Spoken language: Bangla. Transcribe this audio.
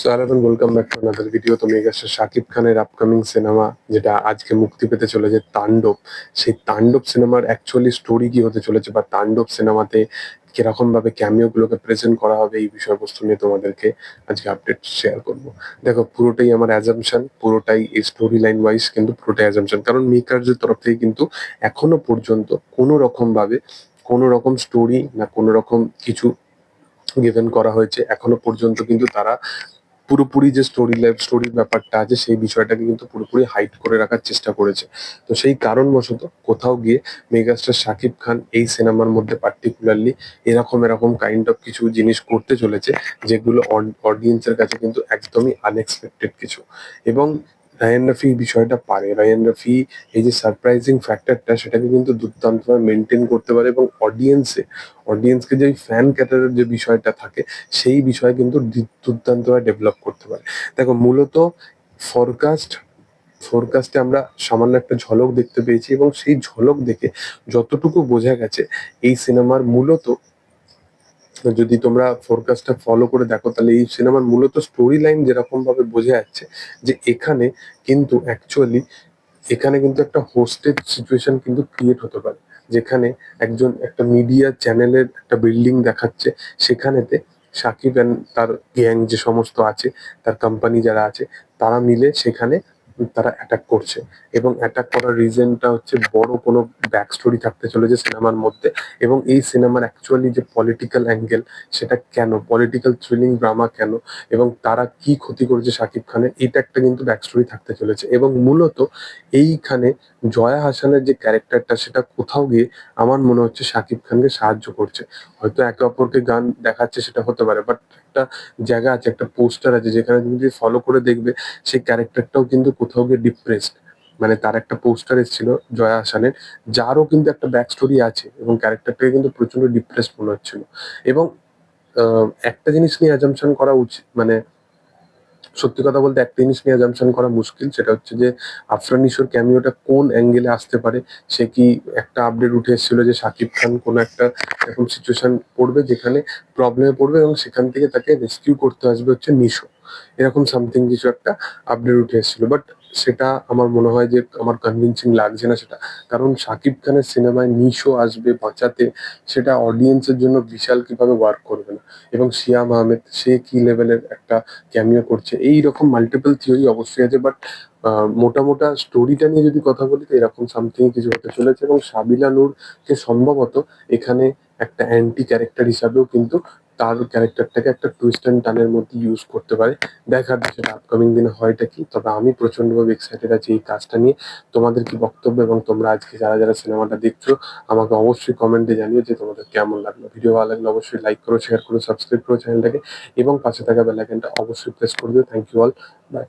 So hello welcome back to another video তো মেগাস্টার শাকিব খানের আপকামিং সিনেমা যেটা আজকে মুক্তি পেতে চলেছে তাণ্ডব। সেই তাণ্ডব সিনেমার অ্যাকচুয়ালি স্টোরি কি হতে চলেছে বা তাণ্ডব সিনেমাতে কীরকম ভাবে ক্যামিও গুলোকে প্রেজেন্ট করা হবে এই বিষয়বস্তু নিয়ে তোমাদেরকে আজকে আপডেট শেয়ার করব। দেখো, পুরোটাই আমার অ্যাজামশন পুরোটাই এই স্টোরি লাইন ওয়াইজ কিন্তু পুরোটাই অ্যাজামশন কারণ মেকারদের তরফ থেকে কিন্তু এখনও পর্যন্ত কোনো রকম ভাবে কোনো রকম স্টোরি না কোনো রকম কিছু গিভেন করা হয়েছে, এখনও পর্যন্ত কিন্তু তারা পুরোপুরি যে স্টোরি লাইফ স্টোরির ব্যাপারটা আছে, সেই বিষয়টাকে কিন্তু পুরোপুরি হাইট করে রাখার চেষ্টা করেছে। তো সেই কারণবশত কোথাও গিয়ে মেগাস্টার শাকিব খান এই সিনেমার মধ্যে পার্টিকুলারলি এরকম এরকম কাইন্ড অফ কিছু জিনিস করতে চলেছে, যেগুলো অডিয়েন্সের কাছে কিন্তু একদমই আনএক্সপেক্টেড কিছু। এবং রায়ান রাফি বিষয়টা পারে। রায়ান রাফি এই যে সারপ্রাইজিং ফ্যাক্টরটা সেটাকে কিন্তু দুর্দান্তভাবে মেনটেন করতে পারে এবং অডিয়েন্সে অডিয়েন্সকে যে ফ্যান ক্যাটারের যে বিষয়টা থাকে, সেই বিষয়ে কিন্তু দুর্দান্তভাবে ডেভেলপ করতে পারে। দেখো, মূলত ফরকাস্ট ফোরকাস্টে আমরা সামান্য একটা ঝলক দেখতে পেয়েছি এবং সেই ঝলক দেখে যতটুকু বোঝা গেছে, এই সিনেমার মূলত যদি তোমরা ফোরকাস্টটা ফলো করে দেখো, তাহলে এই সিনেমার মূলত স্টোরি লাইন যেরকম ভাবে বোঝা যাচ্ছে যে এখানে কিন্তু অ্যাকচুয়ালি এখানে কিন্তু একটা হোস্টেড সিচুয়েশন কিন্তু ক্রিয়েট হতে পারে। যেখানে একজন একটা মিডিয়া চ্যানেলের একটা বিল্ডিং দেখাচ্ছে, সেখানেতে সাকিব অ্যান্ড তার গ্যাং যে সমস্ত আছে, তার কোম্পানি যারা আছে, তারা মিলে সেখানে তারা অ্যাটাক করছে এবং অ্যাটাক করার রিজনটা হচ্ছে বড় কোনো ব্যাক স্টোরি থাকতে চলেছে সিনেমার মধ্যে এবং এই সিনেমার অ্যাকচুয়ালি যে পলিটিক্যাল অ্যাঙ্গেল সেটা কেন? পলিটিক্যাল থ্রিলিং ড্রামা কেন? এবং তারা কি ক্ষতি করেছে শাকিব খানের? এটা একটা কিন্তু ব্যাক স্টোরি থাকতে চলেছে এবং মূলত এইখানে জয়া হাসানের যে ক্যারেক্টারটা সেটা কোথাও গিয়ে আমার মনে হচ্ছে শাকিব খানকে সাহায্য করছে। হয়তো একে অপরকে গান দেখাচ্ছে সেটা হতে পারে বাট একটা জায়গা আছে, একটা পোস্টার আছে যেখানে তুমি যদি ফলো করে দেখবে সেই ক্যারেক্টারটাও কিন্তু কোথাও গিয়ে ডিপ্রেসড মানে তার একটা পোস্টার এসেছিল জয়া হাসানের, যারও কিন্তু একটা ব্যাক স্টোরি আছে এবং ক্যারেক্টারটাকে কিন্তু প্রচণ্ড ডিপ্রেসড মনে হচ্ছিল। এবং একটা জিনিস নিয়ে অ্যাজামশন করা উচিত মানে সত্যি কথা বলতে একটা জিনিস নিয়ে অ্যাজামশন করা মুশকিল, সেটা হচ্ছে যে আফরান নিশোর ক্যামিওটা কোন অ্যাঙ্গেলে আসতে পারে, সে কি একটা আপডেট উঠে এসেছিল যে শাকিব খান কোনো একটা এরকম সিচুয়েশন পড়বে যেখানে প্রবলেমে পড়বে এবং সেখান থেকে তাকে রেস্কিউ করতে আসবে হচ্ছে নিশো। এরকম সামথিং কিছু একটা আপডেট উঠে এসেছিল। বাট সেটা আমার মনে হয় যে আমার কনভিনসিং লাগছে না সেটা। কারণ শাকিব খানের সিনেমায় নিশো আসবে বাঁচাতে, সেটা অডিয়েন্সের জন্য বিশাল কীভাবে ওয়ার্ক করবে না। এবং শিয়াম আহমেদ, সে কি লেভেলের একটা ক্যামিও করছে, এই রকম মাল্টিপল থিওরি অবশ্যই আছে বাট মোটা মোটা স্টোরিটা নিয়ে যদি কথা বলি, তো এরকম সামথিং কিছু হতে চলেছে। এবং সাবিলা নূরকে সম্ভবত এখানে একটা অ্যান্টি ক্যারেক্টার হিসাবেও কিন্তু তার ক্যারেক্টারটাকে একটা টুইস্ট অ্যান্ড টানের মধ্যে ইউজ করতে পারে। দেখার বিষয়টা আপকামিং দিনে হয়টা কি? তবে আমি প্রচণ্ডভাবে এক্সাইটেড আছি এই কাজটা নিয়ে। তোমাদের কি বক্তব্য এবং তোমরা আজকে যারা যারা সিনেমাটা দেখছ, আমাকে অবশ্যই কমেন্টে জানিও যে তোমাদের কেমন লাগল। ভিডিও ভালো লাগলে অবশ্যই লাইক করো শেয়ার করো সাবস্ক্রাইব করো চ্যানেলটাকে এবং পাশে থাকা বেল অবশ্যই প্রেস করে দিও। Thank you all by